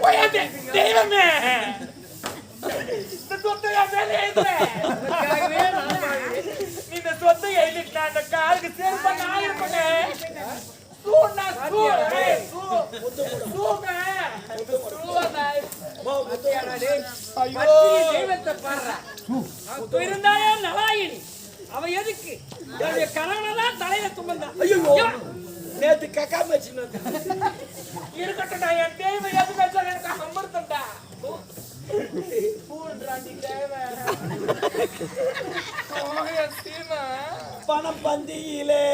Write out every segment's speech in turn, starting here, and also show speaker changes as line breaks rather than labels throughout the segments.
போயாதே, தெய்வமே இந்த சொத்தை என் மேல எழுதுற. நீ இந்த சொத்தை எழுதிட்டு அந்த காலுக்கு செருப்பா நான் இருப்பேனே. சூண்ணா, சூ. சூ. சூங்க. சூவண்ணா.
பத்தினி தெய்வத்தை பாடுறா. அவ இருந்தாலே நலாயினி அவ எதுக்கு கணவனை தான் தலையில தும்மந்தா
ஐயோ நேத்து கக்கா மச்சின்னு இருக்கட்டும்டா என் தெய்வம் எது பேசுறது எனக்கு அமர்த்தண்டா பூன்றாண்டி தேவை.
பணம் பந்தியிலே.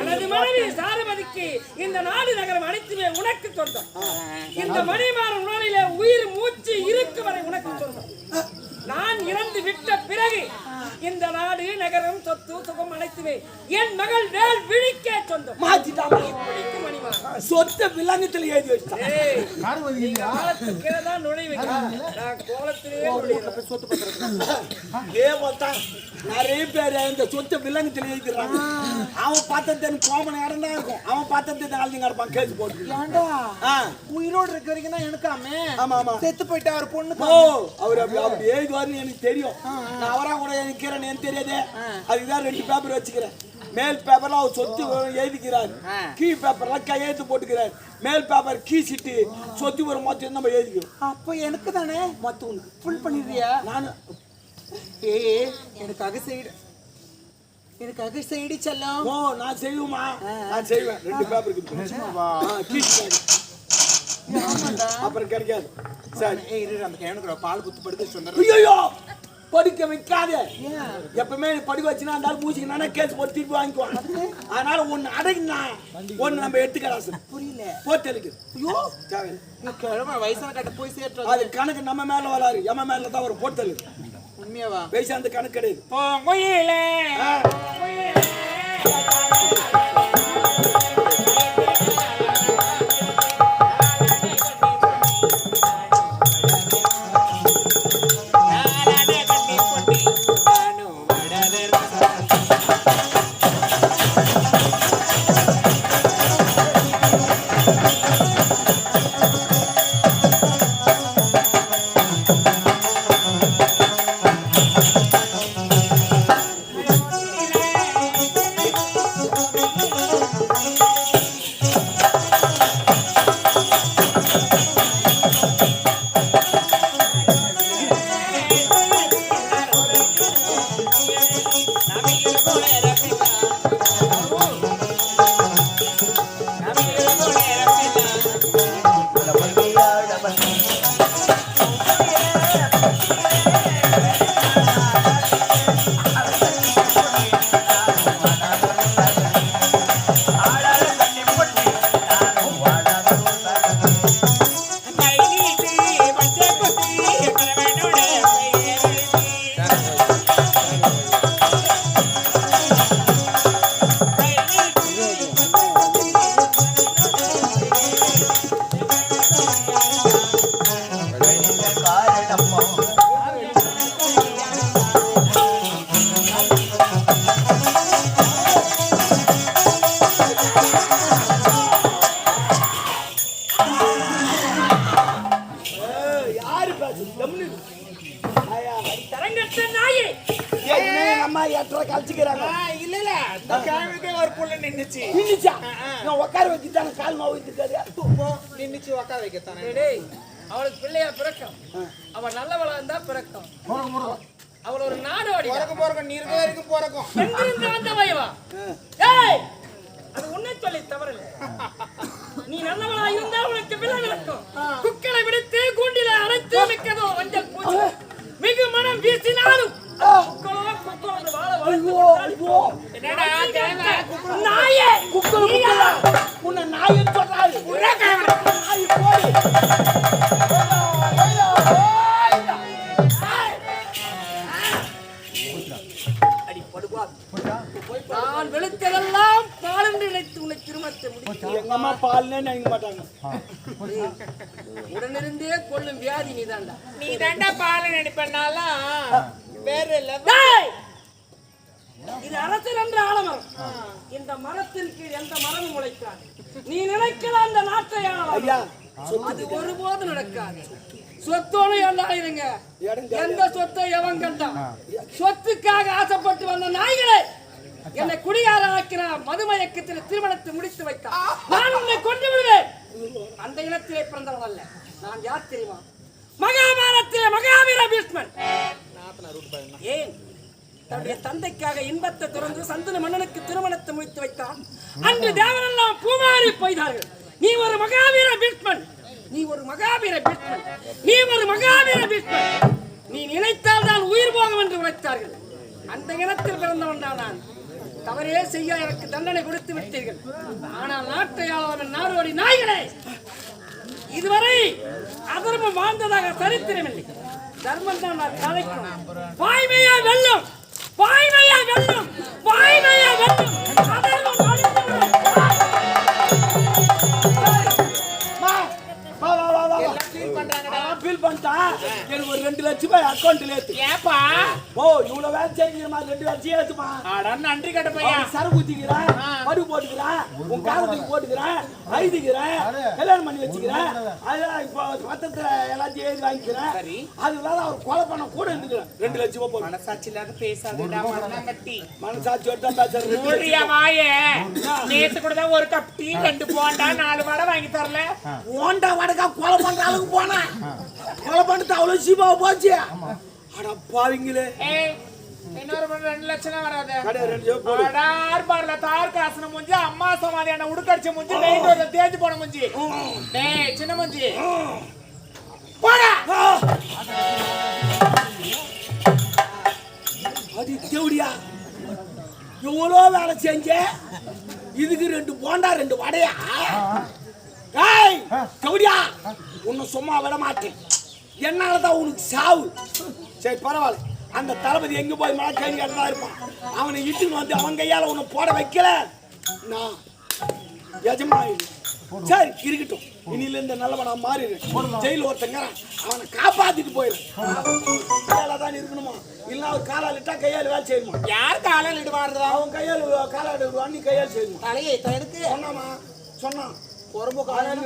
எனது மனைவி சாரமதிக்கு இந்த நாடு நகரம் அனைத்துமே உனக்கு சொந்தம். இந்த மணிமாறன் உடலிலே உயிர் மூச்சு இருக்கு வரை உனக்கு சொந்தம். நான் இறந்து விட்ட பிறகு இந்த நாடு நகரம் சொத்து சுகம் அனைத்துமே என் மகள் வேல் விழிக்கே சொந்தம்.
மாத்திட்டாமா
பிடிக்கு மணிமாறன்
சொத்த விலங்கத்தில் எழுதி
தான் நுழைவீங்க நான் கோலத்திலேயே
இதே மாதிரி நிறைய பேர் இந்த சொத்தை விலங்கத்தில் எழுதிடுறாங்க அவன் பார்த்தது கோமன் இடம் தான் இருக்கும். அவன் பார்த்தது நாளைக்கு கிடப்பான் கேஸ் போட்டு.
ஏன்டா?
ஆ.
உயிரோடு இருக்க வரைக்கும் தான் எனக்காமே.
ஆமா ஆமா.
செத்து போயிட்டா ஒரு பொண்ணு
ஓ அவர் அப்படி அப்படி எழுதுவாருன்னு எனக்கு தெரியும். நான் அவரா கூட எழுதிக்கிறேன்னு எனக்கு தெரியாதே. அதுதான் ரெண்டு பேப்பர் வச்சுக்கிறேன். மேல் பேப்பர்ல அவர் சொத்து எழுதிக்கிறார். கீ பேப்பர்ல கையெழுத்து போட்டுக்கிறார். மேல் பேப்பர் கீ சிட்டு. சொத்து விவரம் மொத்தம் நம்ம எழுதிக்கிறோம்.
அப்போ எனக்கு தானே?
மொத்தம் உனக்கு.
ஃபுல் பண்ணிடுறியா?
நான்.
ஏய் எனக்காக செய்டு எனக்காக செய்டி செல்லம்.
ஓ நான் செய்வேமா நான் செய்வேன். ரெண்டு பேப்பருக்கு அப்புறம் கிடைக்காது. சரி.
இரு அந்த பால் குத்து படுக்க சொன்னேன்
ஐயோ படிக்க வைக்காத.
ஏன்?
எப்பவுமே படிக்க வச்சுனா அந்த மூச்சிக்கு கேஸ் போட்டு திருப்பி வாங்கிக்குவான். அதனால ஒன்னு அடங்கினா ஒன்னு நம்ம எடுத்துக்கலாம் சார்
புரியல.
போட்டு இருக்கு
ஐயோ! கிழமை வயசான கட்ட போய் சேர்த்து
அது கணக்கு நம்ம மேல வராது எம்ம மேல தான் வரும். போட்டல்
உண்மையாவா?
வயசு அந்த கணக்கு கிடையாது.
பிள்ளையா பிறக்கும். அவள் நல்லவளா இருந்தா பிறக்கும். அவள் ஒரு நாடோடி
பிறக்க பிறக்க நீ இருக்க வரைக்கும் பிறக்கும்.
எங்கிருந்து வந்த வயவா ஏய்! அது உன்னை சொல்லி தவறில்லை. நீ நல்லவளா இருந்தா உனக்கு விலை விளக்கும். குக்களை விடுத்து கூண்டில அடைத்து மிக்கதோ மஞ்சள் பூச்சி மிகு மனம் வீசினாலும்
நாயே! உன்னை
நாய் சொல்றாரு.
நாய்
போய். நினைத்ததெல்லாம் பால் என்று நினைத்து உன்னை திருமணத்தை முடிச்சு அம்மா
உடனிருந்தே கொள்ளும் வியாதி நீதான்டா.
நீ தாண்டா பால் நினைப்பனாலும் வேற
இல்ல இது அரசர் என்ற ஆலமரம். இந்த மரத்தின் கீழ் எந்த மரமும் உழைக்காது. நீ நினைக்கிற அந்த நாட்டை ஆளலாம் அது ஒருபோது நடக்காது. சொத்தோடு
எல்லாம்
எந்த சொத்தை எவன் கண்டான்? சொத்துக்காக ஆசைப்பட்டு வந்த நாய்களை! என்னை குடியார ஆக்கினார் மதுமயக்கத்தில் திருமணத்தை முடித்து வைத்தார். நான் உன்னை கொண்டு விடுவேன். அந்த இனத்திலே பிறந்தவன் அல்ல. நான் யார் தெரியுமா? மகாபாரத்திலே மகாவீர பீஷ்மன். ஏன்? தன்னுடைய தந்தைக்காக இன்பத்தை துறந்து சந்தன மன்னனுக்கு திருமணத்தை முடித்து வைத்தான். அன்று தேவனெல்லாம் பூமாரி போய்தார்கள். நீ ஒரு மகாவீர பீஷ்மன். நீ ஒரு மகாவீர பீஷ்மன். நீ ஒரு மகாவீர பீஷ்மன். நீ நினைத்தால் தான் உயிர் போகும் என்று உழைத்தார்கள் அந்த இனத்தில் பிறந்தவன் தான் நான். தவறே செய்ய எனக்கு தண்டனை கொடுத்து விட்டீர்கள். ஆனால் நாட்டை நாடோடி நாய்களே இதுவரை அதர்மம் வாழ்ந்ததாக சரித்திரமில்லை. தர்மம் தான் நான் தலைக்கும் வாய்மையா வெல்லும். வாய்மையா வெல்லும். வாய்மையா வெல்லும்.
எனக்கு ஒரு ரெண்டு லட்சம் ரூபாய் அக்கௌண்ட்ல ஏத்து?
ஏப்பா?
ஓ இவ்வளவு வேலை செஞ்சுக்கிறமா ரெண்டு லட்சம் ஏத்துமா
அட நன்றி கட்ட பையா
அவன் சரக்கு ஊத்திக்கிறேன் மடு போட்டுக்கிறேன் உன் காலத்துக்கு போட்டுக்கிறேன் ஐதுக்கிறேன் கல்யாணம் பண்ணி வச்சுக்கிறேன். அதெல்லாம் இப்போ பத்திரத்துல எல்லாத்தையும் எழுதி வாங்கிக்கிறேன்.
சரி.
அது இல்லாத அவர் கொலை பண்ண கூட இருந்துக்கிறேன். ரெண்டு லட்சம் ரூபாய்
மனசாட்சி இல்லாத பேசாதடா மண்ணாங்கட்டி
மனசாட்சி. தான் பேசுறேன் ரெண்டு லட்சம்
மூடியா வாயே. நேத்து கூட தான் ஒரு கப் டீ ரெண்டு போண்டா நாலு வடை வாங்கி தரல.
ஓண்டா வடக்கா கொலை பண்ற அளவுக்கு போனேன் கொலை பண்ணிட்டு அவ்வளவு சீமா போச்சு அட பாவிங்களே.
ஏய் இன்னொரு ரெண்டு லட்சம் வராது.
கடை ரெண்டு ஜோ போடு.
அடார் பார்ல தார் காசுன முஞ்சி அம்மா சமாதியான உடுக்கடிச்ச முஞ்சி நெய் ரோட்ல தேஞ்சு போன முஞ்சி. டேய் சின்ன முஞ்சி. போடா.
அது தேவடியா. எவ்வளோ வேலை செஞ்ச? இதுக்கு ரெண்டு போண்டா ரெண்டு வடையா? ஏய் தேவடியா உன்னை சும்மா விட மாட்டேன். என்னால தான் உனக்கு சாவு. சரி பரவாயில்ல. அந்த தளபதி எங்க போய் மழை கை தான் இருப்பான்? அவனை இட்டுன்னு வந்து அவன் கையால உன்னை போட வைக்கல. நான் எஜமானி. சரி இருக்கட்டும். இனில இந்த நல்லவனா மாறிடுறேன் ஜெயில ஒருத்தங்கிறான். அவனை காப்பாத்திட்டு போயிடுறேன் தான் இருக்கணுமா? இல்லைன்னா அவர் காலால் இட்டா கையால் வேலை செய்யணுமா
யார் காலையில் இடுவாருதா
அவன் கையால் காலால் விடுவான் நீ கையால் செய்யணுமா
தலையை தடுக்கு
சொன்னாமா? சொன்னான். நீ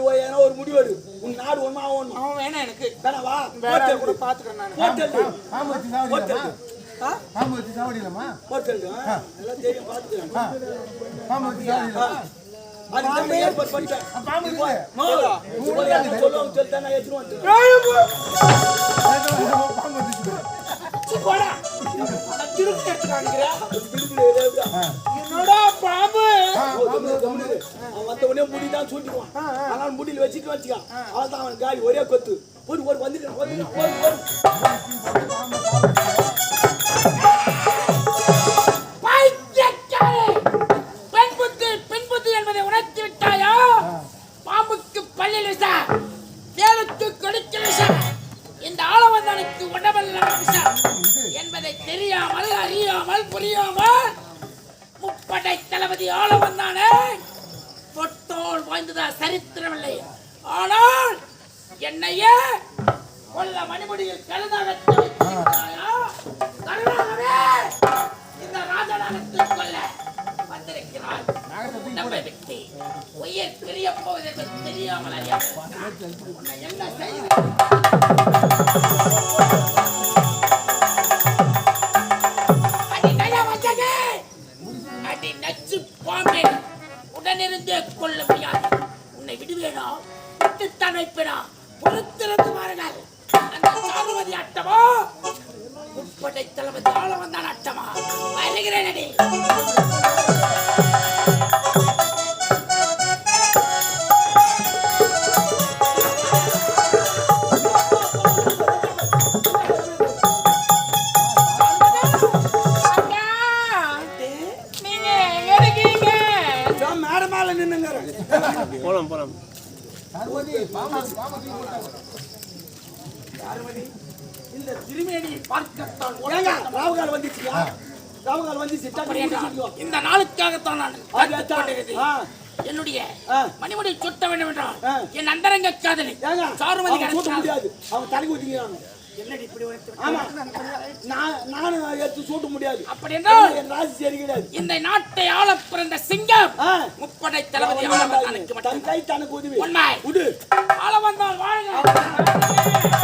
போய் ஏன்னா ஒரு முடிவு எடு உன் நாடு ஒன்றா ஒன்று
அவன் வேணாம் எனக்கு.
வேணவா
வேற கூட பாத்துக்கிறேன் நான்.
ஹோட்டல்
பாம்பு வச்சு சாவடிக்கலாமா? பாம்பு வச்சு சாவடிக்கலாமா?
ஹோட்டல் எல்லாம் தெரியும் பார்த்துக்கிறேன்
பாம்பு வச்சு
சொல்லுவாங்க
திருப்பி என்னடா பாம்பு
வந்த உடனே முடி தான் சூட்டிக்குவான் அதனால முடியில் வச்சுட்டு வச்சுக்கான் அவன் தான் அவன் காலி. ஒரே கொத்து. ஒரு ஒரு வந்துட்டான்
உயிர் பிரிய போவது தெரியாமல் அறியாமல் என்ன செய்து இந்த நாளுக்காகத்தான் நான்
என்னுடைய
ஆ.
மணிமுடி சுட்ட வேண்டும் என்றால். என் அந்தரங்க காதலி சாருமதி
முடியாது. அவன் தலைக்கு ஊத்திக்கிறாங்க
என்னடி இப்படி
நானும் எடுத்து சூட்ட முடியாது.
அப்படி என்றால்
என் ராசி சரி கிடையாது
இந்த நாட்டை ஆள பிறந்த சிங்கம். முப்படை தளபதி ஆளவன் தனக்கு
தன்
மட்டும்
கை தனக்கு உதவி.
உண்மை.
விடு
ஆள வந்தால் வாழ்க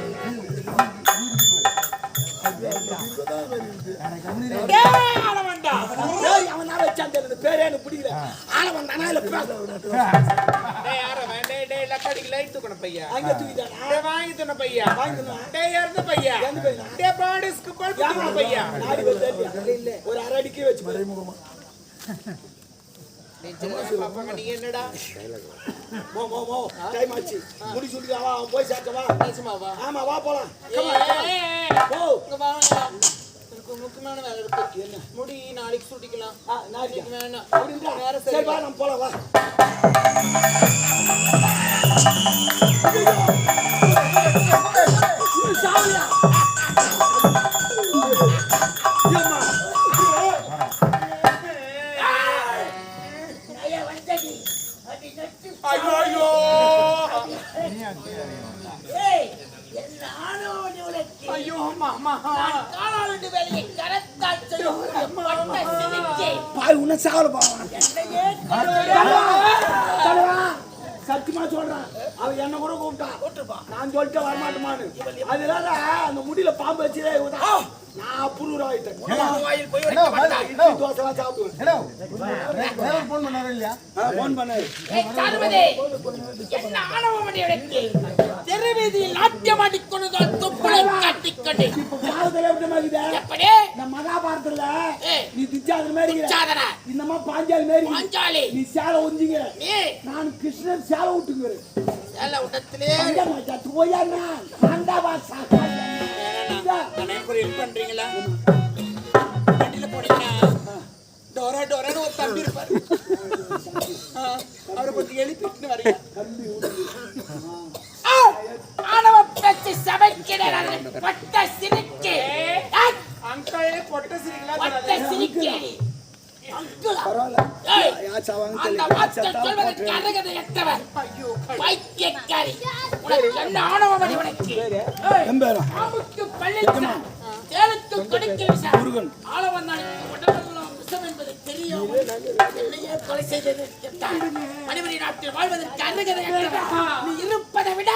தெரியுது பேரே எனக்கு பிடிக்கல. ஆள வந்தானா இல்ல பேச
டேய் யார டேய் டேய் லக்கடிக்கு லைட் தூக்கணும் பையா
அங்க தூக்கிட்டானா?
டேய் வாங்கி தூன பையா
வாங்கினா?
டேய் இறந்த பையா? டேய் பாடிஸ்க்கு பல்பு தூக்கணும் பையா
நாடி வந்து ஒரு அரை அடிக்கே வச்சு
நீ என்னடா?
மோ மோ மோ. டைம் ஆச்சு. முடி சுடிக்கா வா அவன் போய் சேர்க்க வா.
நிஜமாவா
ஆமா வா போலாம்.
முக்கியமான வேலை இருக்கு. என்ன? முடி நாளைக்கு சுட்டிக்கலாம்
நாடியா
வேணாம்
அப்படின்றா?
நேரம்
சரி வா நம்ம போலாம் வா. சாமியா ஏம்மா?
ஐயோ. ஐயோ ஐயோ.
பாய் உன்னை சாவல பாவான் சத்தியமா சொல்றேன். அவன் என்ன கூட கூப்பிட்டான். நான் சொல்லிட்டு வரமாட்டேமான்னு. அதனால அந்த முடியில பாம்பு வச்சு நான் புருவர் ஆயிட்டேன். சாப்பிடுவேன்.
பண்ணாரா இல்லையா?
போன் பண்ணாரு.
என்ன ஆணவம்? தெருவீதியில் நாட்டியமாடிக் கொண்டுதான் தொப்புளை காட்டிக்கொண்டு.
எப்படி மகாபாரதத்துல
ஏய்.
நீ திச்சாத மாதிரி இருக்கிற.
சாதனா,
இந்த மாதிரி பாஞ்சாலி மாதிரி.
பாஞ்சாலி,
நீ சேலை ஒஞ்சிங்க
நீ
நான் கிருஷ்ணன் சேலை விட்டுங்கிறேன்
சேல உடத்திலே.
போயாண்ணா ஆண்டாவா சாக்கா
ஹெல்ப் பண்றீங்களா? வண்டியில போனீங்கன்னா டோரா டோரான்னு ஒரு தம்பி இருப்பாரு. ஆ, அவரை பத்தி எழுப்பிட்டு வரீங்க.
பேச்சு சபைக்கிடறாரு. பட்ட சிரிக்கை. ஏய்,
அங்கிள் பொட்ட சிரிங்களா
பட்ட சிரிக்கை. அங்குலா.
பரவாயில்ல.
ஏய்,
யாச்சா வாங்க
அந்த வார்த்தை சொல்வதற்கு அருகதை எட்டவன்.
ஐயோ
பைத்தியக்காரி. உனக்கு என்ன ஆணவம் அடி உனக்கு? ஏய்,
எம்பேரா.
பாம்புக்கு பள்ளித்தனம், தேளுக்கு கொடுக்கிற விஷம். ஆளவந்தானுக்கு உடம்பெல்லாம் விஷம் என்பது தெரியும். என்னையே கொலை செய்தது எட்டான். மணிமணி நாட்டில் வாழ்வதற்கு அருகதை அற்றவன். நீ இருப்பதை விட.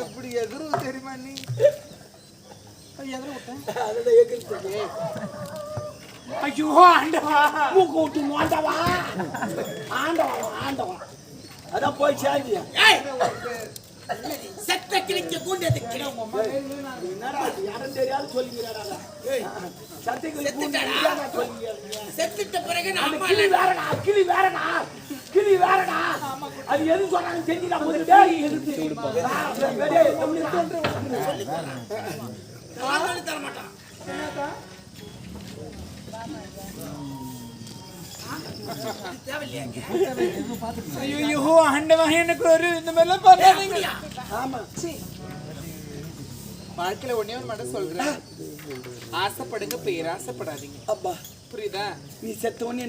எப்படி எதிரும் தெரியுமா நீ எதிர விட்டேன்
அதான் எகிரிச்சு
ஐயோ ஆண்டவா
மூக்கு விட்டு ஆண்டவா ஆண்டவா ஆண்டவா அதான் போய் சேர்ந்து
ஏய் செத்த கிழிக்க கூண்டது செத்துட்ட பிறகு
கிளி வேறடா கிளி வேறடா கிளி வேறடா அது எது சொன்னாலும் செஞ்சுடா முதல்ல எதிர்த்து வெளியே
நானும் தர மாட்டான்
ஐயோ ஆண்டவா எனக்கு ஒரு இந்த மாதிரிலாம் பண்ணாதீங்க?
ஆமா
வாழ்க்கையில ஒண்ணே ஒன்று மட்டும் சொல்றேன் ஆசைப்படுங்க பேராசைப்படாதீங்க
அப்பா
புரியுதா
நீ செத்த உடனே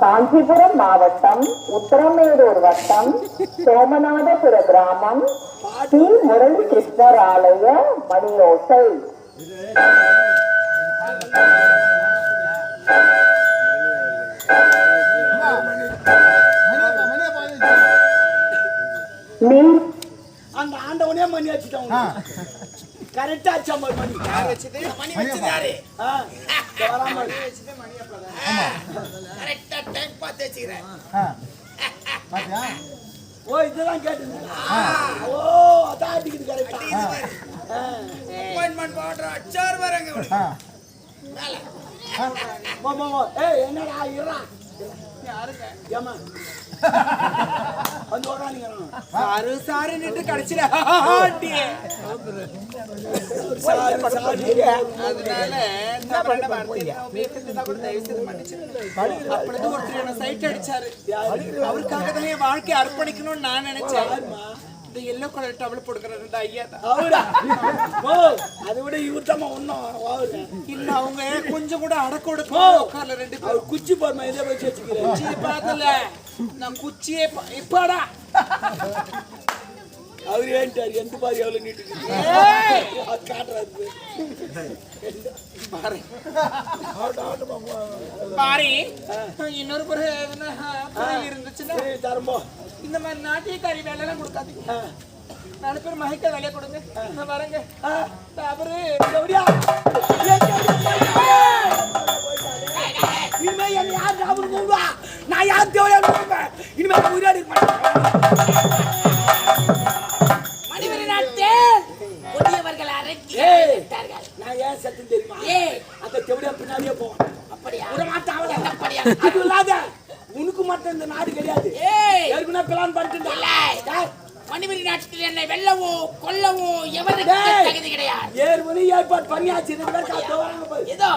காஞ்சிபுரம் மாவட்டம் உத்தரமேரூர் வட்டம் சோமநாதபுர கிராமம் ஸ்ரீ முரளி கிருஷ்ணர் ஆலய மணியோசை
அந்த ஆண்டவனே மணி வச்சுட்டான் கரெக்டா மணி.
மணி
இரு.
டைம் பார்த்து வச்சுக்கிறேன்
பாத்தியா?
ஓ இதெல்லாம் கேட்டு ஓ அதான் அடிக்குது கரெக்டா
அப்பாயின்மெண்ட் போடுற அச்சார் வரங்க மேல.
என்னடா இருடா
சாரு சாரு நின்று கடைசியில அதனால தவறான வார்த்தை ஒருத்தர் என்ன சைட் அடிச்சாரு அவருக்காக தான் என் அர்ப்பணிக்கணும்னு நான் நினைச்சேன் இந்த எல்லோ கலர் டவல் போடுக்கிற ரெண்டு ஐயா தான்
அவரா? ஓ அதை விட இவர்தாம்மா ஒன்றும் அவரு
இன்னும் அவங்க கொஞ்சம் கூட அடக்க ஒடுக்க உட்கார்ல ரெண்டு பேரும்.
அவர் குச்சி போடுமா இதை வச்சு வச்சுக்கிறேன்
குச்சியை பார்த்தல நான் குச்சியே இப்பாடா.
அவர் ஏன்ட்டார்? எந்த பாரு எவ்வளவு நீட்டு அது காட்டுறாரு
பாரி. இன்னொரு பிறகு இருந்துச்சுன்னா?
தரம்போ
இந்த மாதிரி நாட்டியக்காரி வேலையெல்லாம் கொடுக்காதீங்க. நாலு பேர் மயக்க வேலையை கொடுங்க. நான் வரேங்க அவரு
எப்படியா இனிமே என்ன யார் ஞாபகம் கூடுவா நான் யார் தேவையான கூடுவேன் இனிமே உயிராடி
மணிவரி நாட்டே புதியவர்கள். விட்டார்கள்.
நான் ஏன் சத்தம் தெரியுமா. அந்த தெவடியா பின்னாடியே போவான்
அப்படியா?
விட மாட்டான்.
அப்படியா?
அது இல்லாத உனக்கு மட்டும் இந்த நாடு கிடையாது. ஏற்கனவே பிளான் பண்ணிட்டு
நாட்டில் என்னை வெல்லவோ கொல்லவோ எவருக்கு. தகுதி கிடையாது.
மணி ஏற்பாடு பண்ணியாச்சு.
இதோ.